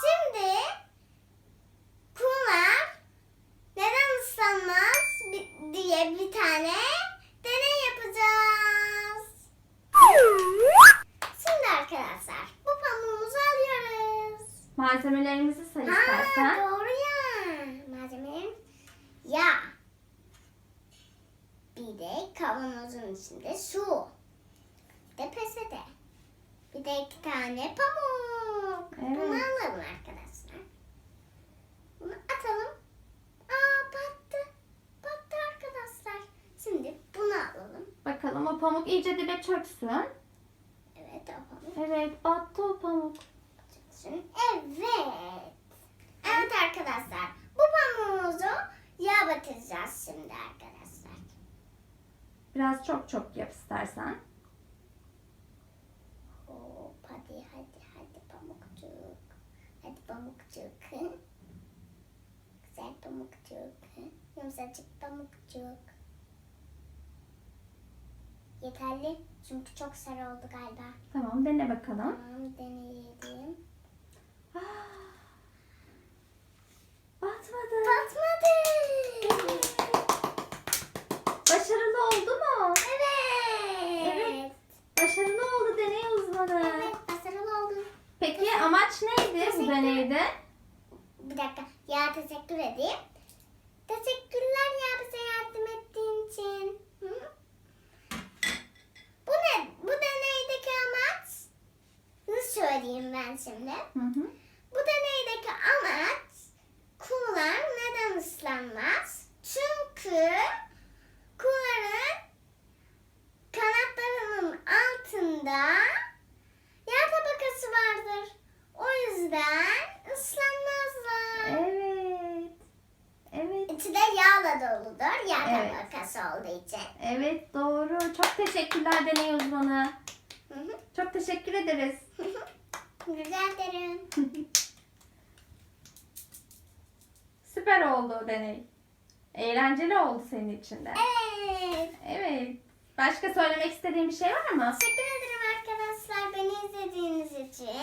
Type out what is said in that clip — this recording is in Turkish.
Şimdi kumlar neden ıslanmaz diye bir tane deney yapacağız. Şimdi arkadaşlar bu pamuğumuzu alıyoruz. Malzemelerimizi say istersen. Ha, doğru ya. Malzemelerim ya. Bir de kavanozun içinde su. De pesete. Bir de iki tane pamuk. Evet. Bunu alalım arkadaşlar. Bunu atalım. Aa battı. Battı arkadaşlar. Şimdi bunu alalım. Bakalım o pamuk iyice dibe çöksün. Evet o pamuk. Evet battı o pamuk. Şimdi evet. Evet arkadaşlar. Bu pamuğumuzu yağ batıracağız şimdi arkadaşlar. Biraz çok çok yap istersen. Pamukçuk. Yumuşacık pamukçuk. Yeterli. Çünkü çok sarı oldu galiba. Tamam dene bakalım. Tamam deneyelim. Ah, Batmadı. Batmadı. Başarılı oldu mu? Evet. Evet. Başarılı oldu deney uzmanı. Evet, başarılı oldum. Peki amaç neydi bu deneyde? Bir dakika. Ya teşekkür edeyim. Teşekkürler ya bize yardım ettiğin için. Hı? Bu ne? Bu deneydeki amaç? Ne söyleyeyim ben şimdi? Hı hı. yağla doludur. Yağ evet. tabakası olduğu için. Evet doğru. Çok teşekkürler deney uzmanı. Hı hı. Çok teşekkür ederiz. Rica ederim. Süper oldu deney. Eğlenceli oldu senin için de. Evet. Evet. Başka söylemek istediğin bir şey var mı? Teşekkür ederim arkadaşlar beni izlediğiniz için.